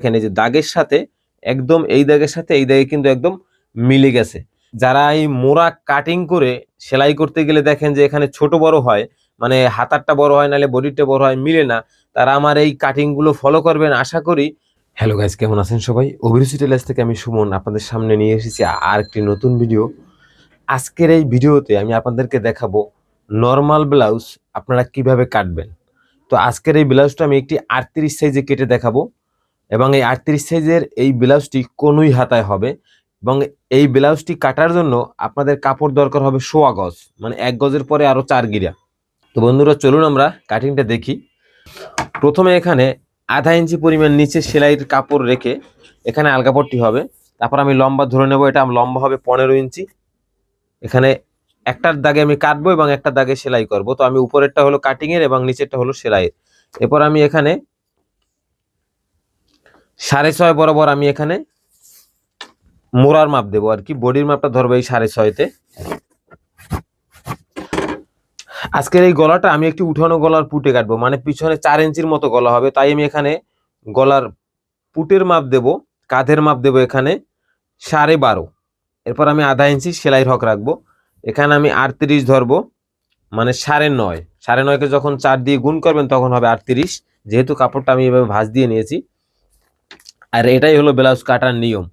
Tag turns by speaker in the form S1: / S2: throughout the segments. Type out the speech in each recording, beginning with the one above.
S1: এখানে যে দাগের সাথে, একদম এই দাগের সাথে, এই দাগে কিন্তু একদম মিলে গেছে। যারা এই মোড়া কাটিং করে সেলাই করতে গেলে দেখেন যে এখানে ছোট বড় হয় মানে হাতারটা বড় হয়, নাহলে বডিটা বড় হয়, মিলে না। তারা আমার এই কাটিংগুলো ফলো করবেন, আশা করি। হ্যালো গাইজ কেমন আছেন সবাই? অভিরুচি টেলার্স থেকে আমি সুমন আপনাদের সামনে নিয়ে এসেছি আর একটি নতুন ভিডিও আজকের এই ভিডিওতে আমি আপনাদেরকে দেখাবো নর্মাল ব্লাউজ আপনারা কীভাবে কাটবেন। তো আজকের এই ব্লাউজটা আমি একটি আটত্রিশ সাইজে কেটে দেখাবো। এবং এই আটত্রিশ সাইজের এই ব্লাউজটি কোনোই হাতায় হবে এবং এই ব্লাউজটি কাটার জন্য আপনাদের কাপড় দরকার হবে সোয়া গজ মানে এক গজের পরে আরও চার গিরা। তো বন্ধুরা, চলুন আমরা কাটিংটা দেখি। প্রথমে এখানে আধা ইঞ্চি পরিমাণ নিচে সেলাইয়ের কাপড় রেখে এখানে আলগাপট্টি হবে। তারপর আমি লম্বা ধরে নেব, এটা লম্বা হবে পনেরো ইঞ্চি। এখানে একটার দাগে আমি কাটবো এবং একটা দাগে সেলাই করব। তো আমি উপরেরটা হলো কাটিংয়ের এবং নিচেরটা হলো সেলাইয়ের। এরপর আমি এখানে সাড়ে ছয় বরাবর আমি এখানে মোড়ার মাপ দেবো আর কি। বডির মাপটা ধরবো এই সাড়ে ছয়তে। আজকের এই গলাটা আমি একটি উঠানো গলার পুটে কাটবো মানে পিছনে চার ইঞ্চির মতো গলা হবে, তাই আমি এখানে গলার পুটের মাপ দেব, কাঁধের মাপ দেব এখানে সাড়ে বারো। এরপর আমি আধা ইঞ্চি সেলাইয়ের হক রাখব, এখানে আমি আটত্রিশ ধরবো মানে সাড়ে নয়। সাড়ে নয়কে যখন চার দিয়ে গুণ করবেন তখন হবে আটত্রিশ, যেহেতু কাপড়টা আমি এভাবে ভাঁজ দিয়ে নিয়েছি। আর এটাই হলো ব্লাউজ কাটার নিয়ম।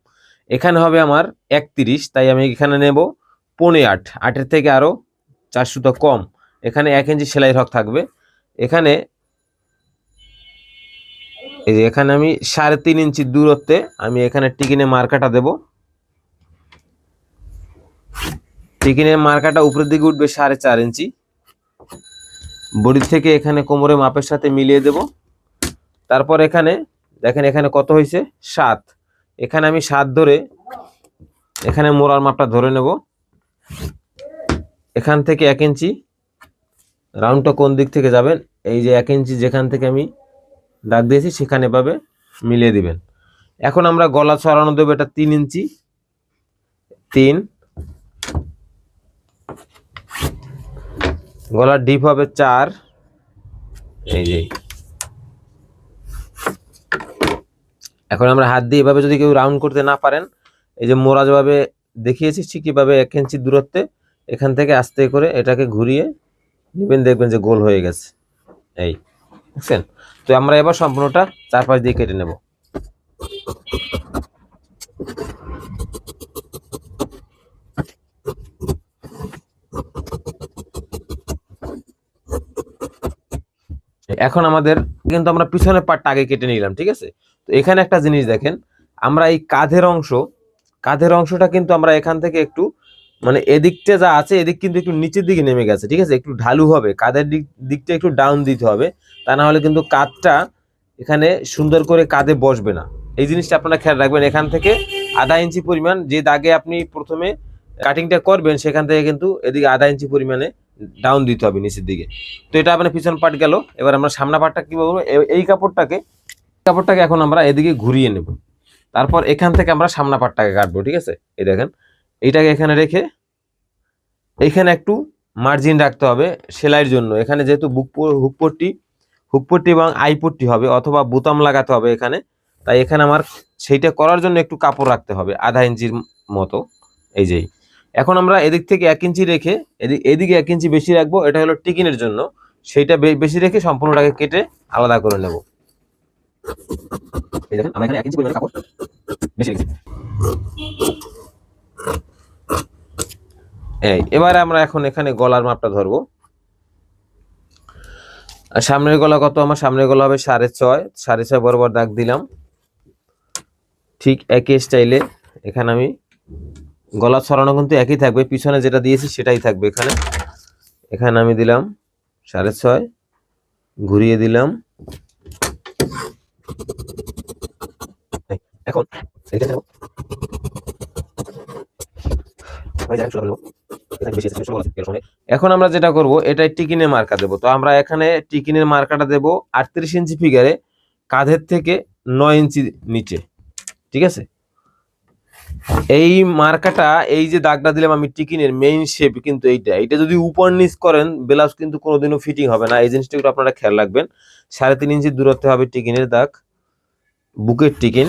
S1: এখানে হবে আমার একত্রিশ, তাই আমি এখানে নেব পনে আট। আটের থেকে আরও চার সুতো কম। এখানে এক ইঞ্চি সেলাই হক থাকবে। এখানে এই যে এখানে আমি সাড়ে তিন ইঞ্চি দূরত্বে আমি এখানে টিকিনে মার্কাটা দেব। টিকিনের মার্কাটা উপরের দিকে উঠবে সাড়ে চার ইঞ্চি। বডি থেকে এখানে কোমরে মাপের সাথে মিলিয়ে দেব। তারপর এখানে দেখেন এখানে কত হয়েছে? সাত। এখানে আমি সাত ধরে এখানে মোড়ার মাপটা ধরে নেব। এখান থেকে এক ইঞ্চি। রাউন্ডটা কোন দিক থেকে যাবেন? এই যে এক ইঞ্চি যেখান থেকে আমি দাগ দিয়েছি, সেখানে পাবে মিলিয়ে দিবেন। এখন আমরা গলা ছড়ানো দেবো, এটা তিন ইঞ্চি। তিন। গলার ডিপ হবে চার। এই যে এখন আমরা হাত দিয়ে এভাবে যদি কেউ রাউন্ড করতে না পারেন, এই যে মোড়া যেভাবে দেখিয়েছি, ঠিক এভাবে এক ইঞ্চি দূরত্বে এখান থেকে আস্তে করে এটাকে ঘুরিয়ে নেবেন, দেখবেন যে গোল হয়ে গেছে। এই, বুঝছেন? তো আমরা এবার সম্পূর্ণটা চার পাঁচ দিয়ে কেটে নেব। এখন আমাদের কিন্তু আমরা পিছনের পাটটা আগে কেটে নিলাম, ঠিক আছে? তো এখানে একটা জিনিস দেখেন, আমরা এই কাঁধের অংশ, কাঁধের অংশটা কিন্তু আমরা এখান থেকে একটু মানে এদিকটা যা আছে, এদিক কিন্তু একটু নিচের দিকে নেমে গেছে, ঠিক আছে? একটু ঢালু হবে, কাঁধের দিক, দিকটা একটু ডাউন দিতে হবে, তা না হলে কিন্তু কাঁধটা এখানে সুন্দর করে কাঁধে বসবে না। এই জিনিসটা আপনারা খেয়াল রাখবেন, এখান থেকে আধা ইঞ্চি পরিমাণ যে দাগে আপনি প্রথমে কাটিংটা করবেন, সেখান থেকে কিন্তু এদিকে আধা ইঞ্চি পরিমাণে ডাউন দিতে হবে নিচের দিকে। তো এটা আপনার পিছন পাট গেল। এবার আমরা সামনা পাটটা কি বলব? এই কাপড়টাকে কাপড়টাকে এখন আমরা এদিকে ঘুরিয়ে নেব। তারপর এখান থেকে আমরা সামনা পাটটাকে কাটবো, ঠিক আছে? এই দেখেন, এইটাকে এখানে রেখে এইখানে একটু মার্জিন রাখতে হবে সেলাইয়ের জন্য। এখানে যেহেতু বুক প- হুকপট্টি হুকপট্টি এবং আইপট্টি হবে অথবা বোতাম লাগাতে হবে এখানে। তাই এখানে আমার সেইটা করার জন্য একটু কাপড় রাখতে হবে, আধা ইঞ্চির মতো। এই যেই এখন আমরা এদিক থেকে এক ইঞ্চি রেখে এদিক এক ইঞ্চি বেশি রাখব, এটা হলো টিকিনের জন্য। সেইটা বেশি রেখে সম্পূর্ণটাকে কেটে আলাদা করে নেব। এই এবারে আমরা এখন এখানে গলার মাপটা ধরবো। সামনের গলা কত? আমার সামনের গলা হবে সাড়ে ছয়। সাড়ে ছয় বরাবর দাগ দিলাম। ঠিক একই স্টাইলে এখানে আমি গলা ছড়ানো কিন্তু একই থাকবে, পিছনে যেটা দিয়েছি সেটাই থাকবে এখানে। এখানে আমি দিলাম সাড়ে ছয়, ঘুরিয়ে দিলাম। এখন। এখন আমরা যেটা করব এটা টিকিনের মার্কা দেবো। তো আমরা এখানে টিকিনের মার্কাটা দেবো আটত্রিশ ইঞ্চি ফিগারে, কাঁধের থেকে নয় ইঞ্চি নিচে। ঠিক আছে? এই মার্কাটা, এই যে দাগটা দিলাম আমি টিকিনের মেইন শেপ কিন্তু এইটা। এটা যদি উপর নিচ করেন, ব্লাউজ কিন্তু কোনোদিনও ফিটিং হবে না। এই জিনিসটা একটু আপনারা খেয়াল রাখবেন। সাড়ে তিন ইঞ্চি দূরত্বে হবে টিকিনের দাগ, বুকের টিকিন।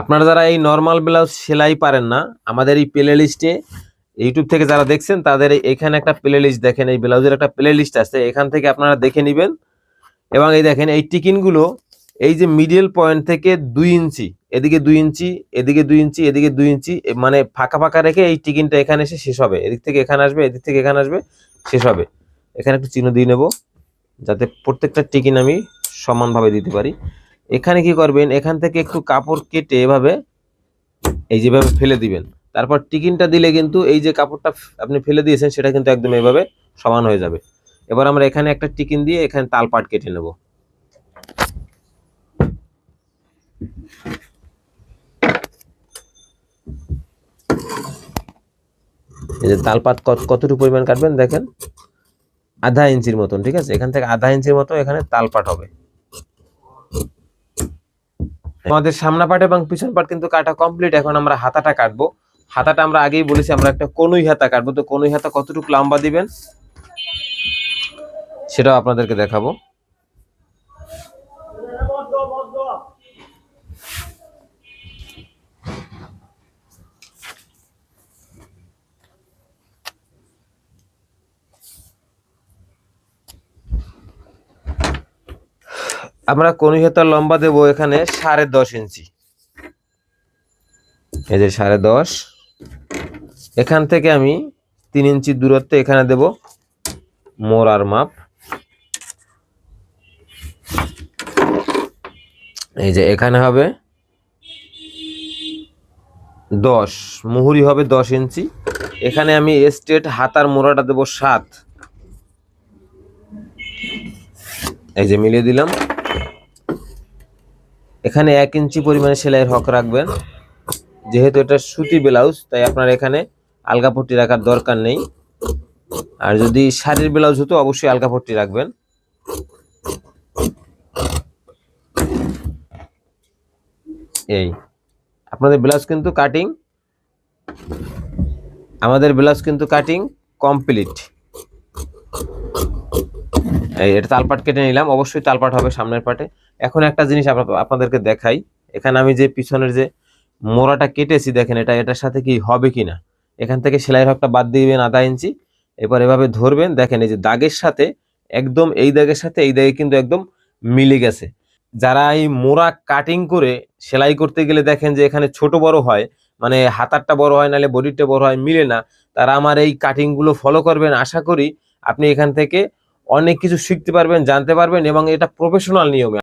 S1: আপনারা যারা এই নর্মাল ব্লাউজ সেলাই পারেন না, আমাদের এই প্লে লিস্টে ইউটিউব থেকে যারা দেখছেন, তাদের এখানে একটা প্লে লিস্ট দেখেন। এই ব্লাউজের একটা প্লে লিস্ট আছে, এখান থেকে আপনারা দেখে নেবেন। এবং এই দেখেন, এই টিকিনগুলো এই যে মিডিল পয়েন্ট থেকে দুই ইঞ্চি, এদিকে দুই ইঞ্চি, এদিকে দুই ইঞ্চি, এদিকে দুই ইঞ্চি মানে ফাঁকা ফাঁকা রেখে এই টিকিনটা এখানে এসে শেষ হবে। এদিক থেকে এখানে আসবে, এদিক থেকে এখানে আসবে, শেষ হবে। এখানে একটু চিহ্ন দিয়ে নেব, যাতে প্রত্যেকটা টিকিন আমি সমানভাবে দিতে পারি। এখানে কি করবেন, এখান থেকে একটু কাপড় কেটে এভাবে এই যেভাবে ফেলে দিবেন। তারপর টিকিনটা দিলে কিন্তু এই যে কাপড়টা আপনি ফেলে দিয়েছেন, সেটা কিন্তু একদম এভাবে সমান হয়ে যাবে। এবার আমরা এখানে একটা টিকিন দিয়ে এখানে তালপাট কেটে নেব। এই যে তালপাত কত- কতটুকু পরিমাণ কাটবেন দেখেন? আধা ইঞ্চির মতন, ঠিক আছে? এখান থেকে আধা ইঞ্চির মতো এখানে তালপাট হবে। আমাদের সামনা পাট এবং পিছন পাট কিন্তু কাটা কমপ্লিট, এখন আমরা হাতাটা কাটবো। হাতাটা আমরা আগেই বলেছি, আমরা একটা কনুই হাতা কাটবো। তো কনুই হাতা কতটুকু লম্বা দিবেন? সেটাও আপনাদেরকে দেখাবো। আমরা কনুই হাতার লম্বা দেবো এখানে সাড়ে দশ ইঞ্চি। এই যে সাড়ে দশ। এখান থেকে আমি তিন ইঞ্চি দূরত্বে এখানে দেব মোড়ার মাপ। এই যে এখানে হবে দশ, মুহুরি হবে দশ ইঞ্চি। এখানে আমি স্টেট হাতার মোড়াটা দেবো সাত। এই যে মিলিয়ে দিলাম। এখানে এক ইঞ্চি পরিমাণে সেলাইয়ের হক রাখবেন। যেহেতু এটা সুতি ব্লাউজ, তাই আপনার এখানে আলগা পট্টি রাখার দরকার নেই। আর যদি শাড়ির ব্লাউজ হতো, অবশ্যই আলগা পট্টি রাখবেন। এই, আপনাদের ব্লাউজ কিন্তু কাটিং। আমাদের ব্লাউজ কিন্তু কাটিং কমপ্লিট। এই, এটা তালপাট কেটে নিলাম। অবশ্যই তালপাট হবে সামনের পাটে। এখন একটা জিনিস আপনা- আপনাদেরকে দেখাই। এখানে আমি যে পিছনের যে মোড়াটা কেটেছি, দেখেন এটা, এটার সাথে কি হবে কি না এখান থেকে সেলাই হকটা বাদ দিবেন আধা ইঞ্চি। এরপর এভাবে ধরবেন, দেখেন এই যে দাগের সাথে, একদম এই দাগের সাথে, এই দাগে কিন্তু একদম মিলে গেছে। যারা এই মোড়া কাটিং করে সেলাই করতে গেলে দেখেন যে এখানে ছোট বড় হয় মানে হাতারটা বড় হয়, নাহলে বডিটা বড় হয়, মিলে না। তারা আমার এই কাটিংগুলো ফলো করবেন। আশা করি আপনি এখান থেকে অনেক কিছু শিখতে পারবেন, জানতে পারবেন এবং এটা প্রফেশনাল নিয়মে